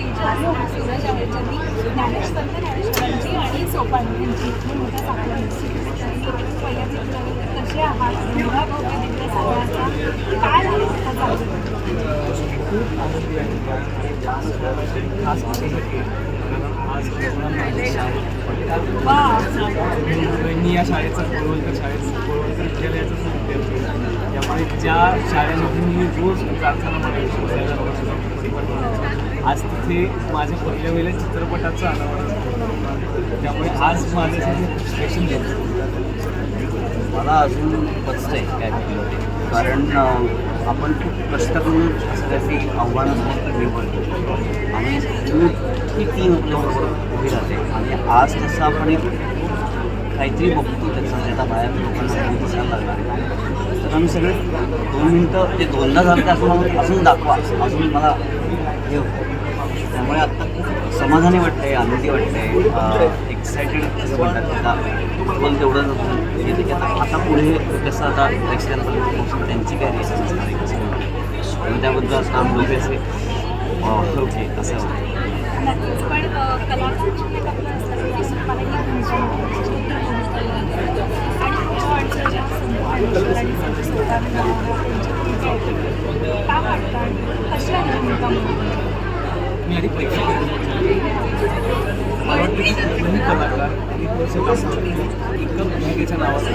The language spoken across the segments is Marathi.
अक्षरशः. सूरज ज्ञानेश्वरांची आणि सोपान यांची मोठ्या साखर पहिल्या चित्रामध्ये कसे आहात? मुलगा भव्य दिव्य काय मी या शाळेचा गोळवलकर शाळेचा गोळवलकर विद्यालयाचा विद्यार्थी त्यामुळे ज्या शाळेमध्ये मी रोज प्रार्थना मला आज तिथे माझ्या पहिल्या वेळेला चित्रपटाचं अनावरण त्यामुळे आज माझ्यासाठी स्पेशल झालं मला अजून पचतंय आहे गोष्टी. कारण आपण खूप कष्ट करून असं काही निवडतो आणि ही टीम आपल्याबरोबर उभी राहते. आणि आज तसं आपण एक काहीतरी बघतो त्याचा त्याचा बाहेर लोकांसाठी दिसायला लागणार आहे तर आम्ही सगळे दोन मिनटं ते दोनदा झालं ते असं अजून दाखवा. अजून मला हे होतं. त्यामुळे आत्ता खूप समाधानी वाटतंय आनंदी वाटतंय. एक्सायटेड असं म्हणतात आता पण तेवढं येते की आता आता पुढे कसं आता नेक्स्ट टाइम त्यांची काय रिॲक्शन असणार आहे कसं होणार आणि त्याबद्दल असं आम्ही दोघे असे ओके असं होतं. मी। आधी पैसे मला वाटतं की कुठलाही कलाकार आणि थोडंसं काम करतो एका भूमिकेच्या नावाचं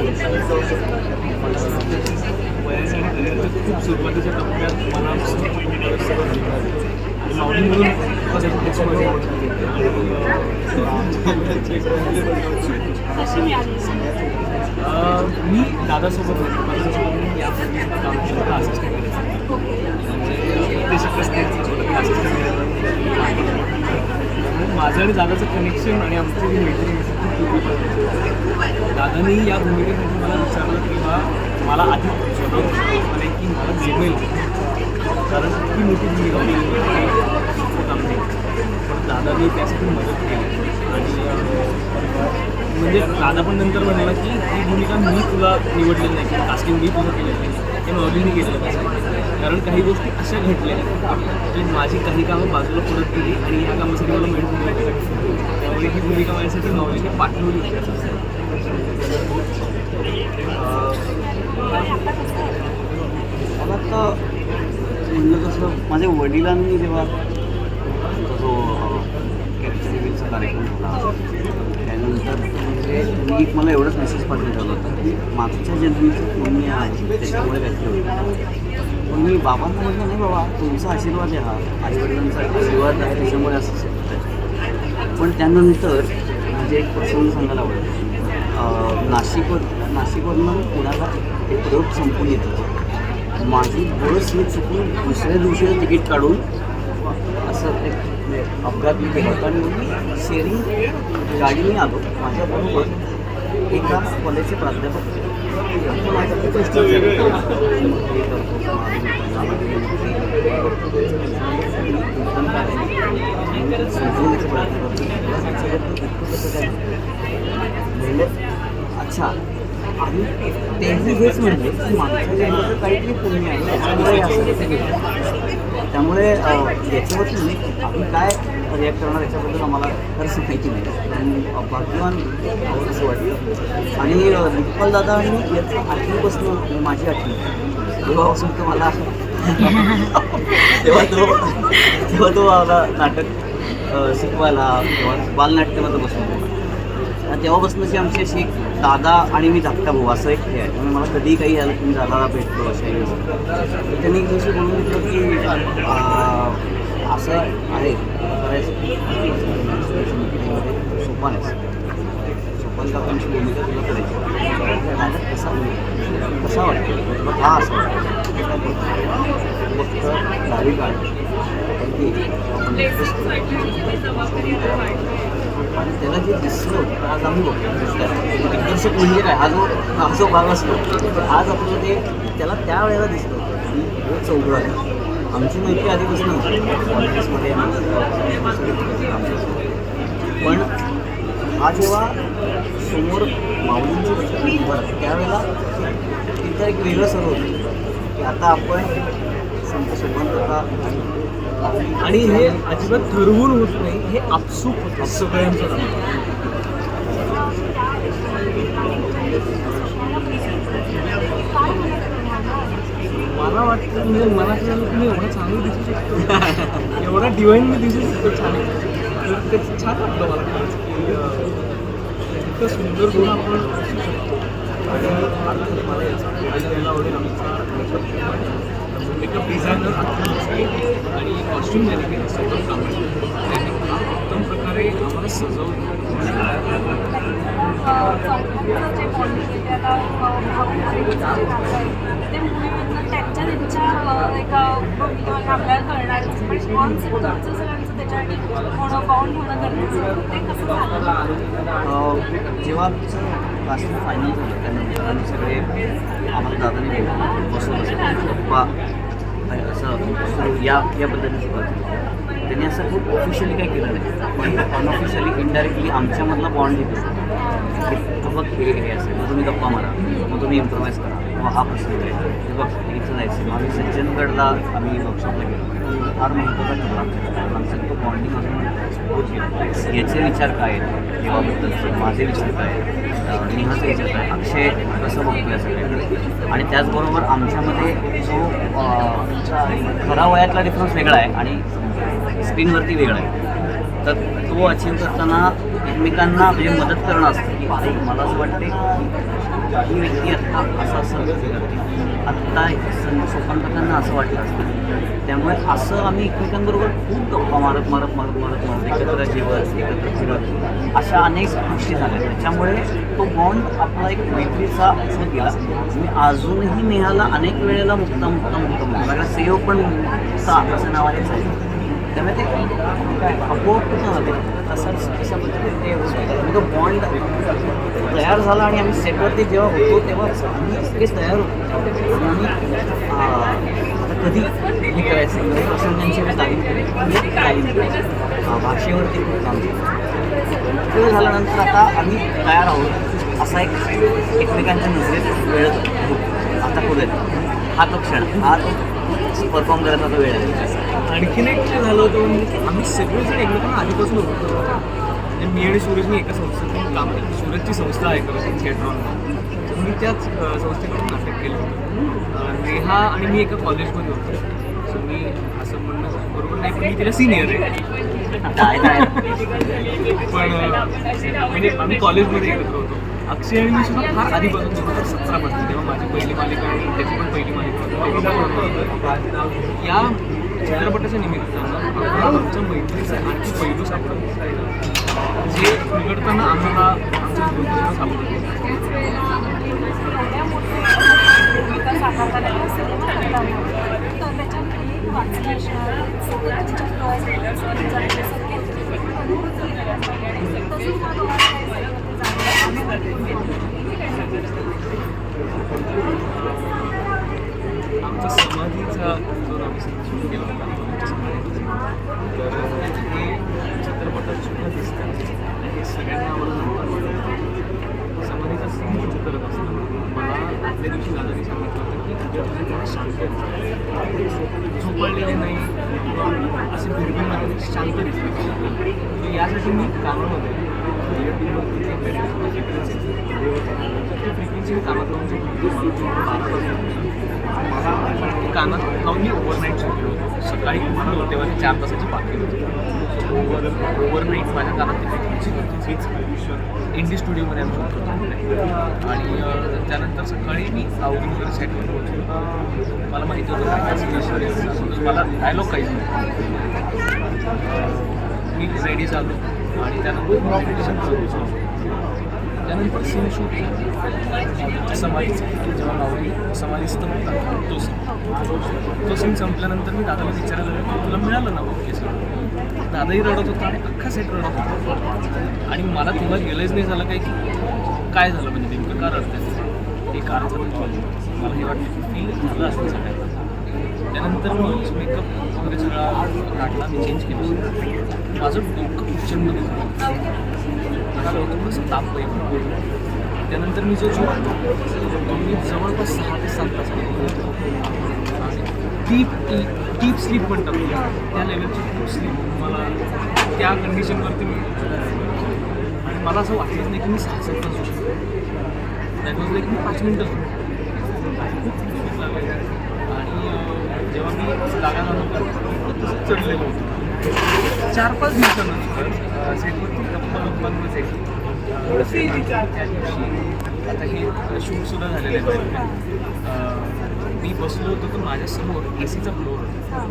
वयाच्या आणि करिअरच्या खूप सुरुवातीच्या टप्प्यात मला माऊली म्हणून त्याची माझी मी दादासोबत होतो. दादासोबत मी या काम केलं असिस्टंट निर्देशक माझं आणि दादाचं कनेक्शन आणि आमची जी मैत्री दादानी या भूमिकेमध्ये मला विचारलं की बा मला आधी स्वतः की मला जमेल कारण इतकी मोठी भूमिका होती. पण दादानी त्यासाठी मदत केली. आणि म्हणजे दादा पण नंतर म्हणाला की ही भूमिका मी तुला निवडलेली नाही किंवा कास्टिंग मी तुला केलेलं नाही. हे नॉलेजने केलं पाहिजे कारण काही गोष्टी अशा घडल्या की माझी काही कामं बाजूला पडत गेली आणि या कामासाठी मला मिळत भूमिका त्यामुळे ही भूमिका माझ्यासाठी नॉलेजने पाठवली मला तर म्हणलं कसं माझ्या वडिलांनी जेव्हा जो कॅप्चर कार्यक्रम झाला एक मला एवढंच मेसेज पाठवून होतं. की मागच्या जन्मीचं पुण्य आहे त्याच्यामुळे काहीतरी होतं पण मी बाबांना म्हटलं नाही बाबा तुमचा आशीर्वाद आहे हा. आईवडिलांचा आशीर्वाद आहे त्याच्यामुळे असं होतं पण त्यानंतर म्हणजे एक प्रसंग सांगायला आवडेल. नाशिकवर नाशिकवरनं पुण्याला एक प्रयोग संपून येत होतं. माझी बस मी चुकून दुसऱ्या दिवशीचं तिकीट काढून असं एक अपघात मी केला होता आणि मी शेअरिंग गाडीने आलो. माझ्याबरोबर एका कॉलेजचे प्राध्यापक प्रयत्न करतो. म्हणजे अच्छा आणि त्यांनी हेच म्हणले की मागच्या जन्माचं काहीतरी पुण्य आहे असं त्यामुळे याच्यावरती आम्ही काय रिॲक्ट करणार याच्याबद्दल आम्हाला खरंच माहिती नाही. भाग्यवान आहोत असं वाटतं. आणि निप्पल दादा आणि याचं आठवीपासून माझी आठवी. तेव्हापासून तो मला तेव्हा तो तेव्हा तो मला नाटक शिकवायला किंवा बालनाट्यामध्ये बसवतो तेव्हापासून तेव्हापासूनची आमची अशी एक दादा आणि मी धाकटा भाऊ असं एक हे आहे. त्यामुळे मला कधीही काही झालं की मी दादाला भेटतो अशा त्यांनी एक दिवशी बोलून घेतलं की असं आहे करायचं सोपान आहे सोपान सरपंच काकांची भूमिका तुला करायची माझा कसा कसा वाटतो हा असं फक्त दाढी काढ आणि त्याला जे दिसलं होतं आज आम्ही बघतो दिग्दर्शक म्हणजे काय हा जो हा जो भाग असतो आज आपलं ते त्याला त्या वेळेला दिसलं होतं की हे चौघं आमची मैत्री आधीपासून होती ऑफिसमध्ये. पण हा जेव्हा समोर माऊलींची उभा राहते त्यावेळेला तिथं एक वेगळं सर्व होतं. की आता आपण संत आणि आणि हे अजिबात ठरवून होत नाही हे आपसूक होतं. सगळ्यांचं मला वाटतं म्हणजे मला काय झालं तुम्ही मी एवढं चांगलं दिसू शकतो. एवढा डिवाईन मी दिसू शकतो छान. तर ते छान वाटलं मला की इतकं सुंदर गुण आपण असू शकतो. आणि मला याचा आवडेल आमचा मेकअप डिझायनर आणि कॉस्ट्युम मॅनेजर सौरभ कांबळे त्यांनी फार उत्तम प्रकारे आम्हाला सजवलं जे बॉन्डिंग आहे ते आता भाऊबंदाचे जे नातं आहे, ते मूवीमधनं त्यांच्या त्यांच्या अं, एका भूमिकेवर आपल्याला कळणार पण म्हणजे त्याच्यासाठी होणं बाउंड होणं गरजेचं ते कसं झालं? अं, जेव्हा आमचं कास्टिंग फायनल झालं त्यानंतर आम्ही सगळे आम्हाला दादाने बोलवलं, बसून असं गप्पा आणि असं या या पद्धतीने सुरुवात केली. त्यांनी असं खूप ऑफिशियली काही केलं नाही. पण अनऑफिशियली इनडायरेक्टली आमच्यामधला बॉन्ड घेतो की बघ हे हे असेल मग तुम्ही गप्पा मारा. मग तुम्ही इम्प्रोवाईज करा. मग हा प्रसंग आहे. हे बघ इथं जायचं मग आम्ही सज्जनगडला आम्ही वर्कशॉपला गेलो. फार महत्त्वाचा ठरला आमच्यासाठी. कारण आमचं तो बॉन्डिंग अजून याचे विचार काय आहेत? देवाबद्दलचे माझे विचार काय आहेत? अं, नेहाचे विचार काय अक्षय कसं बघतो या सगळ्याकडे आणि त्याचबरोबर आमच्यामध्ये जो खरा वयातला डिफरन्स वेगळा आहे आणि स्क्रीनवरती वेगळा आहे. तर तो अचीव करताना एकमेकांना म्हणजे मदत करणं असतं. की मला असं वाटते ही व्यक्ती आत्ता असं असं करते आत्ता सं सोपानकाकांना असं वाटलं असतं. त्यामुळे असं आम्ही एकमेकांबरोबर खूप गप्पा मारत मारत मारत मारत मारत एकत्र जेवत एकत्र फिरत. अशा अनेक गोष्टी झाल्या. त्याच्यामुळे तो बॉन्ड आपला एक मैत्रीचा असं गेला मी अजूनही नेहाला अनेक वेळेला मुक्ता मुक्ता मुक्ता मुक्ता. कारण सेव पण मुक्ता असं नावानेच आहे. त्यामुळे ते आपोआप कुठं होतं. तसंच तशा पद्धतीने म्हणजे ते म्हणजे होतं. बॉन्ड तयार झाला आणि आम्ही सेटवरती जेव्हा होतो तेव्हा आम्ही इतकेच तयार होतो. आम्ही आता कधी हे करायचं काही प्रसंगांची मी तालीम केली म्हणजे तालीम केली भाषेवरती खूप काम केलं. वेळ झाल्यानंतर आता आम्ही तयार आहोत असा एक एकमेकांच्या नजरेत वेळ आता करूयात हा तो क्षण हा तो परफॉर्म करायचा तो वेळ आहे. आणखीन एक झालं होतं म्हणजे आम्ही सगळेजण एकमेकांना आधीपासून होतो म्हणजे मी आणि सूरजनी एका संस्थेतून काम केलं सूरजची संस्था आहे खरं थिएट्रॉन तर मी त्याच संस्थेकडून नाटक केलं होतं. नेहा आणि मी एका कॉलेजमध्ये होतो. सो मी असं म्हणणं बरोबर नाही पण मी तिला सिनियर आहे. पण म्हणजे आम्ही कॉलेजमध्ये एकत्र होतो. अक्षय आणि मी सुद्धा फार आधीपासून दोन हजार सतरापासून. तेव्हा माझी पहिली मालिका आणि त्याची पण पहिली मालिका. या चित्रपटाच्या निमित्तानं आमच्या मैत्रीचा आणखी पैलू सापडतो उघडताना आम्हाला आमच्या गुरुत्व सापडतो त्याच वेळेला एवढ्या मोठ्या भूमिका साकारताना किंवा सिनेमा करताना तर त्याच्यात एक वाचली असणार सगळ्यांच्या डोळ्यात सगळ्यांचे संकेत अनुभूती वेगळ्या असतात. तसंच मला तुम्हाला काही सिनेमामध्ये जाणवलं. आमचा समाधीचा जो आम्ही शूट केला होता आमच्या समाधीचा तर हे चित्रपटात सुद्धा दिसतात हे सगळ्यांना आम्हाला नंतर कळलं. समाधीचा सीन शूट करत असताना मला आदल्या दिवशी दादानी सांगितलं होतं की तुझ्या तुझी थोडं शांत दिसतं. झोपडलेले नाही किंवा असे बिरबिरमध्ये शांत दिसले तर यासाठी मी कामामध्ये earpiece जे frequency तर ती फ्रिक्वेन्सी कानात लावून झोपली होती. बारा वाजता. मला ते कानात लावून मी ओव्हरनाईट झोपलो होतो. सकाळी उठलो लोटेवाली चार तासाची बाकी होती. ओव्हर ओव्हरनाईट माझ्या कानात ती फ्रिक्वेन्सी होती. हीच इंडी स्टुडिओमध्ये आम्ही होतो. आणि त्यानंतर सकाळी मी आवडून वगैरे सेट पोहोचलो. मला माहिती होतं काय मला डायलॉग काहीच नाही. मी रेडी झालो. आणि त्यानंतर कॉम्पिटिशन करत बसलो. त्यानंतर सीन शूट केलं समाधीचं जेव्हा माऊली समाधीस्थ होता. तो सीन तो सीन संपल्यानंतर मी दादाला विचारायला तुला मिळालं ना ओके सर दादाही रडत होता आणि अख्खा सेट रडत होता. आणि मला तेव्हा रिअलाईज नाही झालं काय की काय झालं म्हणजे नेमकं का रडतंय. ते कारण झालं मला हे वाटतं फील झालं असं सगळ्यांना त्यानंतर मी मेकअप वगैरे सगळा काढला मी चेंज केलं. माझं डोकं प्रचंड दुखलं मला थोडंसं ताप वगैरे त्यानंतर मी जो झोपलो तो मी जवळपास सहा ते सात तास आणि डीप डीप स्लीप म्हणतात ना, त्या लेवलची खूप स्लीप मला त्या कंडिशनवरती मिळतो आणि मला असं वाटलंच नाही की मी सहा सात तास झोपलो दॅट वॉज लाईक मी पाच मिनटं झोपलो खूप झोप आणि जेव्हा मी जागा झालो तसंच चढलेलो होतो. चार पाच दिवसानंतर सेटवरती गप्पा गप्पांवर आता हे शूट सुद्धा झालेलं आहे मी बसलो होतो तर माझ्यासमोर ए सीचा फ्लोअर होता.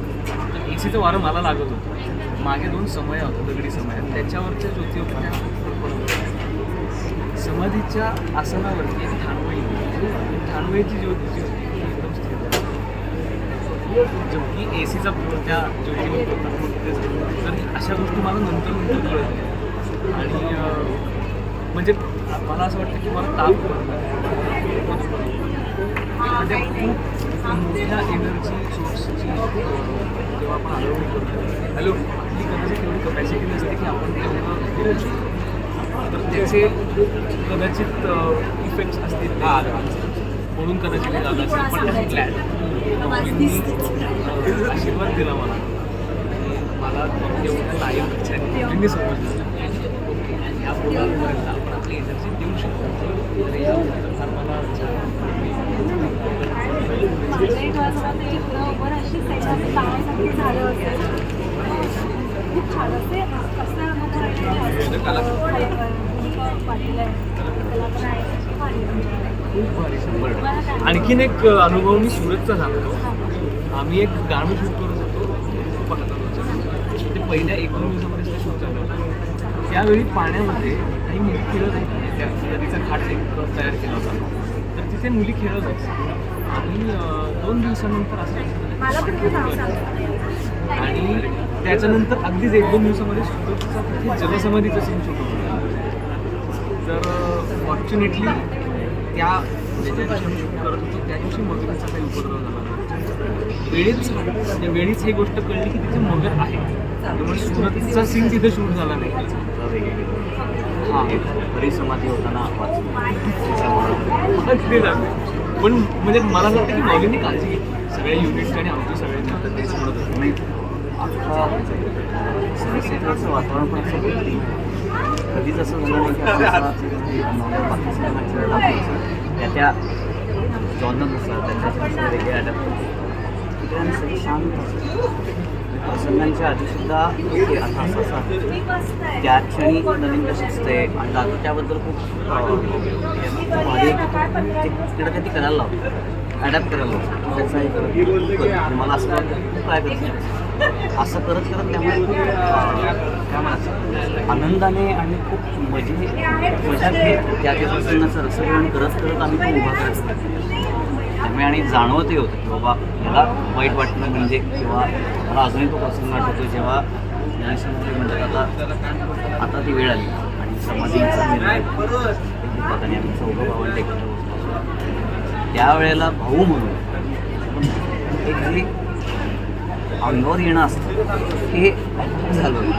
तर ए सीचं वारं मला लागत होतं. मागे दोन समया होत्या दगडी समया. त्याच्यावरच्या ज्योती होत्या. समाधीच्या आसनावरती एक ठाणवाई होती. ज्योती होती एकदम स्थिर जो की ए सीचा त्या ज्योतीवर होता. तर अशा गोष्टी मला नंतर नंतर कळत आणि म्हणजे मला असं वाटतं की मला ताप म्हणजे खूप मोठ्या एनर्जी सोर्सची जेव्हा आपण आलोणी करतो. हॅलो आपली कदाचित एवढी कपॅसिटी नसते की आपण तर त्याचे कदाचित इफेक्ट्स असतील. ते म्हणून कदाचित झालं असेल पण ग्लॅड आशीर्वाद दिला मला. आणि मला एवढ्या लाईव्ह म्हणजे त्यांनी समजलं. मुलांपर्यंत आपण आपली एनर्जी देऊ शकतो याबद्दल फार मला खूप छान कसं खूप भारी शंभर आणखीन एक अनुभव मी सुरतचा सांगतो आम्ही एक गाणं शूट करत होतो. ते पहिल्या एक दोन दिवसात त्यावेळी पाण्यामध्ये काही मुली खेळत होत्या त्या नदीचा घाट एक तयार केला होता. तर तिथे मुली खेळत होत्या आणि दोन दिवसानंतर असं आणि त्याच्यानंतर अगदीच एक दोन दिवसामध्ये सुरतचा तिथे जलसमाधीचं सीन शूट होतं. तर फॉर्च्युनेटली त्या म्हणजे ज्या दिवशी आम्ही शूट करत होतो त्या दिवशी मगरीचा काही उपद्रव झाला नाही. वेळीच म्हणजे वेळीच ही गोष्ट कळली की तिथे मगर आहे. त्यामुळे सुरतचा सीन तिथे शूट झाला नाही. हां. होताना वाचलं त्याच्यामुळं अगदी लागले पण म्हणजे मला असं वाटतं की मौलींनी काळजी घेतली. सगळ्या युनिट्स आणि आमची सगळ्यांनी आता तेच म्हणत होतो. अख्खा सनसेटवरचं वातावरण पण असं होतं कधीच असं झालं नाही त्या त्या जॉनरनुसार त्याच्या वेगळे अडॅप्ट सगळं शांत प्रसंगांच्या आधीसुद्धा ओके आता असं असं त्या क्षणी नवीन कसं असते आणि दादू त्याबद्दल खूप भारी तिकडं काहीतरी करायला लावतो. ॲडॅप्ट करायला लावतो. त्याचा हे कर, आणि मला असं ट्राय तू असं करत करत त्यामुळे आनंदाने आणि खूप मजे मजा घेत त्या त्या प्रसंगाचं रसग्रहण करत करत आम्ही तो उभा करायचो त्यामुळे आणि जाणवतही होतं की बाबा याला वाईट वाटणं म्हणजे किंवा मला अजूनही तो प्रसंग आठवतो जेव्हा ज्ञानेश्वरी म्हणतात आता आता ती वेळ आली आणि समाधीचा निर्णय आणि आम्ही चौघं भावंड एकत्र त्यावेळेला भाऊ म्हणून एक जे अंगावर येणं असतं हे झालं.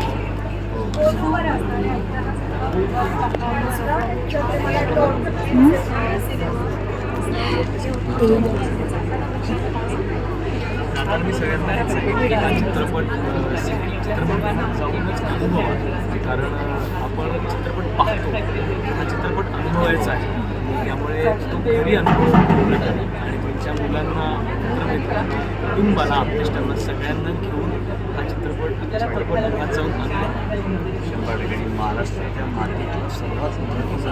आता मी सगळ्यांना हेच सांगेन की हा चित्रपट अ, चित्रपटात जाऊनच अनुभवा कारण आपण चित्रपट पाहतो. हा चित्रपट अनुभवायचा आहे. त्यामुळे तो घरी अनुभव आणि तुमच्या मुलांना मित्रमित्रांना कुटुंबाला आपल्या सगळ्यांना घेऊन हा चित्रपट चित्रपट जाऊन अनुभवा शंभर टक्के. आणि महाराष्ट्राच्या मातीतला सर्वात महत्त्वाचा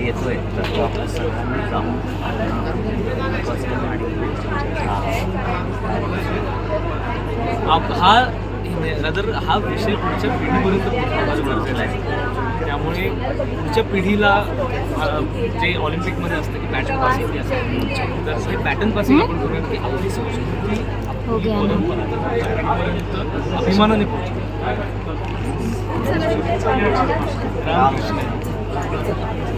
विषय हा येतोय. तर तो आपण सगळ्यांनी जाऊन आणि हा रादर हा विषय पुढच्या पिढीपर्यंत गरजेचं आहे. त्यामुळे पुढच्या पिढीला जे ऑलिम्पिकमध्ये असतं की पॅटर्न पासिंग असतं तर हे पॅटर्न पासिंग आपण करूया की आपली संस्कृती हो आपली परंपरा पुढच्या पिढीपर्यंत अभिमानाने पोहोचतो रामकृष्ण.